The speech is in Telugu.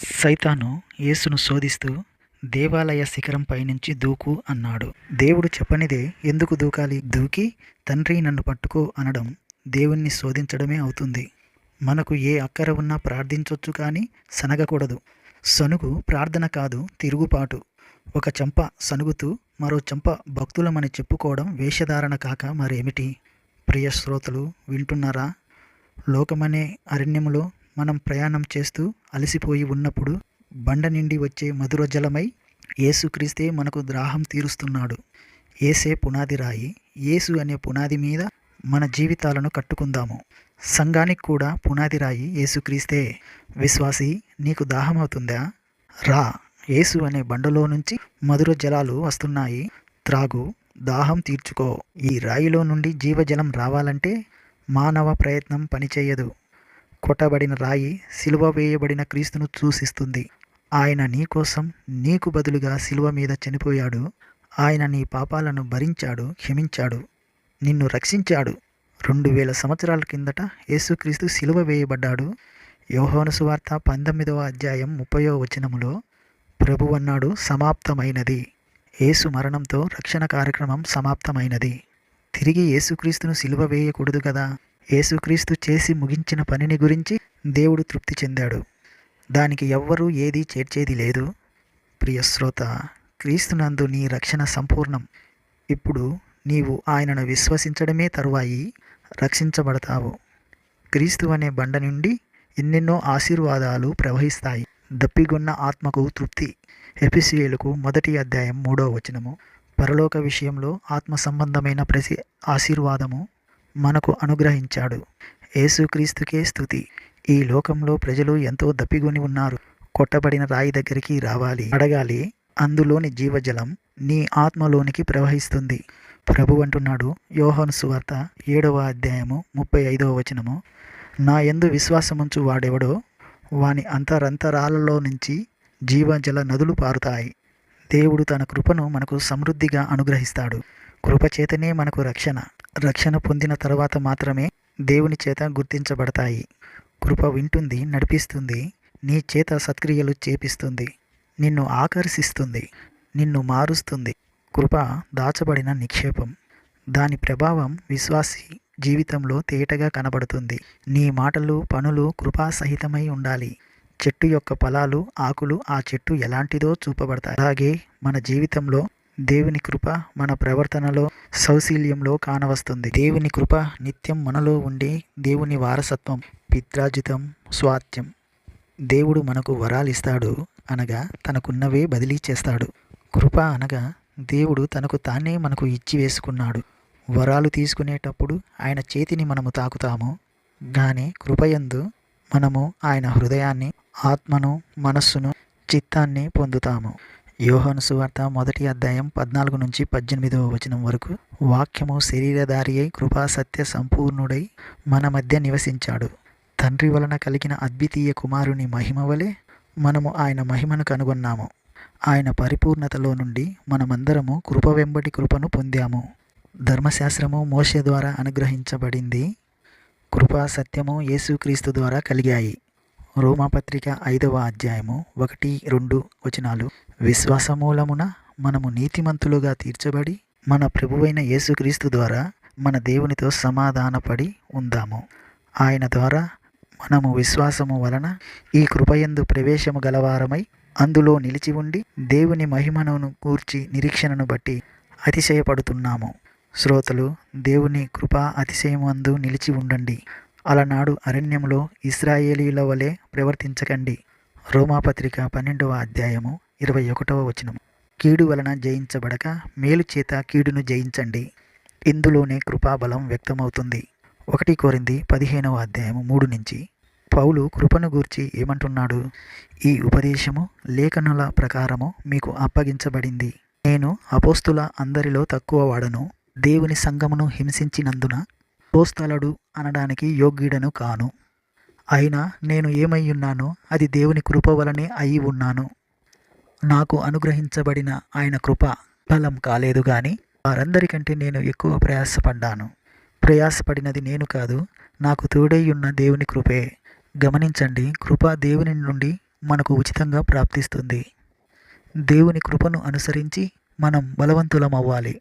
సైతాను యేసును శోధిస్తూ దేవాలయ శిఖరం పైనుంచి దూకు అన్నాడు. దేవుడు చెప్పనిదే ఎందుకు దూకాలి? దూకి తండ్రి నన్ను పట్టుకో అనడం దేవుణ్ణి శోధించడమే అవుతుంది. మనకు ఏ అక్కర ఉన్నా ప్రార్థించవచ్చు కానీ సనగకూడదు. సనుగు ప్రార్థన కాదు తిరుగుపాటు ఒక చెంప సనుగుతూ మరో చెంప భక్తులమని చెప్పుకోవడం వేషధారణ కాక మరేమిటి? ప్రియ శ్రోతలు వింటున్నారా? లోకమనే అరణ్యములో మనం ప్రయాణం చేస్తూ అలసిపోయి ఉన్నప్పుడు బండ నిండి వచ్చే మధుర జలమై యేసుక్రీస్తే మనకు దాహం తీరుస్తున్నాడు. ఏసే పునాది రాయి యేసు అనే పునాది మీద మన జీవితాలను కట్టుకుందాము. సంఘానికి కూడా పునాది రాయి యేసుక్రీస్తే. విశ్వాసి నీకు దాహం అవుతుందా రా యేసు అనే బండలో నుంచి మధుర జలాలు వస్తున్నాయి. త్రాగు దాహం తీర్చుకో. ఈ రాయిలో నుండి జీవజలం రావాలంటే మానవ ప్రయత్నం పనిచేయదు. కొట్టబడిన రాయి సిలువ వేయబడిన క్రీస్తును సూచిస్తుంది ఆయన నీ కోసం నీకు బదులుగా సిలువ మీద చనిపోయాడు. ఆయన నీ పాపాలను భరించాడు క్షమించాడు నిన్ను రక్షించాడు. రెండు వేల సంవత్సరాల కిందట యేసుక్రీస్తు సిలువ వేయబడ్డాడు. యోహోను సువార్త పంతొమ్మిదవ అధ్యాయం ముప్పయో వచనములో ప్రభు అన్నాడు సమాప్తమైనది. యేసు మరణంతో రక్షణ కార్యక్రమం సమాప్తమైనది. తిరిగి యేసుక్రీస్తును సిలువ వేయకూడదు కదా? యేసుక్రీస్తు చేసి ముగించిన పనిని గురించి దేవుడు తృప్తి చెందాడు. దానికి ఎవ్వరూ ఏదీ చేర్చేది లేదు. ప్రియ శ్రోత క్రీస్తునందు నీ రక్షణ సంపూర్ణం. ఇప్పుడు నీవు ఆయనను విశ్వసించడమే తరువాయి రక్షించబడతావు. క్రీస్తు అనే బండ నుండి ఎన్నెన్నో ఆశీర్వాదాలు ప్రవహిస్తాయి. దప్పిగొన్న ఆత్మకు తృప్తి. ఎపిసిఏలకు మొదటి అధ్యాయం మూడో వచనము. పరలోక విషయంలో ఆత్మ సంబంధమైన ప్రతి ఆశీర్వాదము మనకు అనుగ్రహించాడు. యేసుక్రీస్తుకే స్థుతి ఈ లోకంలో ప్రజలు ఎంతో దప్పిగొని ఉన్నారు. కొట్టబడిన రాయి దగ్గరికి రావాలి. అడగాలి అందులోని జీవజలం నీ ఆత్మలోనికి ప్రవహిస్తుంది. ప్రభు అంటున్నాడు యోహన్ సువార్త ఏడవ అధ్యాయము ముప్పై ఐదవ వచనము. నా ఎందు విశ్వాసముంచు వాడెవడో? వాని అంతరంతరాలలో నుంచి జీవజల నదులు పారుతాయి. దేవుడు తన కృపను మనకు సమృద్ధిగా అనుగ్రహిస్తాడు. కృపచేతనే మనకు రక్షణ. రక్షణ పొందిన తర్వాత మాత్రమే దేవుని చేత గుర్తించబడతాయి. కృప వింటుంది నడిపిస్తుంది. నీ చేత సత్క్రియలు చేపిస్తుంది. నిన్ను ఆకర్షిస్తుంది. నిన్ను మారుస్తుంది. కృప దాచబడిన నిక్షేపం. దాని ప్రభావం విశ్వాసి జీవితంలో తేటగా కనబడుతుంది. నీ మాటలు పనులు కృపాసహితమై ఉండాలి. చెట్టు యొక్క ఫలాలు ఆకులు ఆ చెట్టు ఎలాంటిదో చూపబడతాయి. అలాగే మన జీవితంలో దేవుని కృప మన ప్రవర్తనలో సౌశీల్యంలో కానవస్తుంది. దేవుని కృప నిత్యం మనలో ఉండి దేవుని వారసత్వం పిత్రాజితం స్వాత్యం దేవుడు మనకు వరాలు ఇస్తాడు అనగా తనకున్నవే బదిలీ చేస్తాడు. కృప అనగా దేవుడు తనకు తానే మనకు ఇచ్చి వేసుకున్నాడు. వరాలు తీసుకునేటప్పుడు ఆయన చేతిని మనము తాకుతాము. కానీ కృపయందు మనము ఆయన హృదయాన్ని ఆత్మను మనస్సును చిత్తాన్ని పొందుతాము. యోహాను సువార్త మొదటి అధ్యాయం పద్నాలుగు నుంచి పద్దెనిమిదవ వచనం వరకు. వాక్యము శరీరధారి అయి కృపా సత్య సంపూర్ణుడై మన మధ్య నివసించాడు. తండ్రి వలన కలిగిన అద్వితీయ కుమారుని మహిమ వలె మనము ఆయన మహిమను కనుగొన్నాము. ఆయన పరిపూర్ణతలో నుండి మనమందరము కృప వెంబడి కృపను పొందాము. ధర్మశాస్త్రము మోషే ద్వారా అనుగ్రహించబడింది. కృపా సత్యము యేసుక్రీస్తు ద్వారా కలిగాయి. రోమాపత్రిక ఐదవ అధ్యాయము ఒకటి రెండు వచనాలు. విశ్వాసమూలమున మనము నీతిమంతులుగా తీర్చబడి మన ప్రభువైన యేసుక్రీస్తు ద్వారా మన దేవునితో సమాధానపడి ఉందాము. ఆయన ద్వారా మనము విశ్వాసము వలన ఈ కృపయందు ప్రవేశము గలవారమై అందులో నిలిచి ఉండి దేవుని మహిమను కూర్చి నిరీక్షణను బట్టి అతిశయపడుతున్నాము. శ్రోతలు దేవుని కృపా అతిశయమందు నిలిచి ఉండండి. అలనాడు అరణ్యంలో ఇస్రాయేలీల వలె ప్రవర్తించకండి. రోమాపత్రిక పన్నెండవ అధ్యాయము ఇరవై ఒకటవ వచనం. కీడు వలన జయించబడక మేలు చేత కీడును జయించండి. ఇందులోనే కృపాబలం వ్యక్తమవుతుంది. ఒకటి కోరింది పదిహేనవ అధ్యాయము మూడు నుంచి. పౌలు కృపను గూర్చి ఏమంటున్నాడు? ఈ ఉపదేశము లేఖనుల ప్రకారము మీకు అప్పగించబడింది. నేను అపోస్తుల అందరిలో తక్కువ వాడను. దేవుని సంఘమును హింసించినందున పోస్తలడు అనడానికి యోగ్యుడను కాను. అయినా నేను ఏమై ఉన్నానో అది దేవుని కృప వలనే అయి ఉన్నాను. నాకు అనుగ్రహించబడిన ఆయన కృప ఫలం కాలేదు కానీ వారందరికంటే నేను ఎక్కువ ప్రయాసపడ్డాను. ప్రయాసపడినది నేను కాదు నాకు తోడై ఉన్న దేవుని కృపే. గమనించండి కృప దేవుని నుండి మనకు ఉచితంగా ప్రాప్తిస్తుంది. దేవుని కృపను అనుసరించి మనం బలవంతులం అవ్వాలి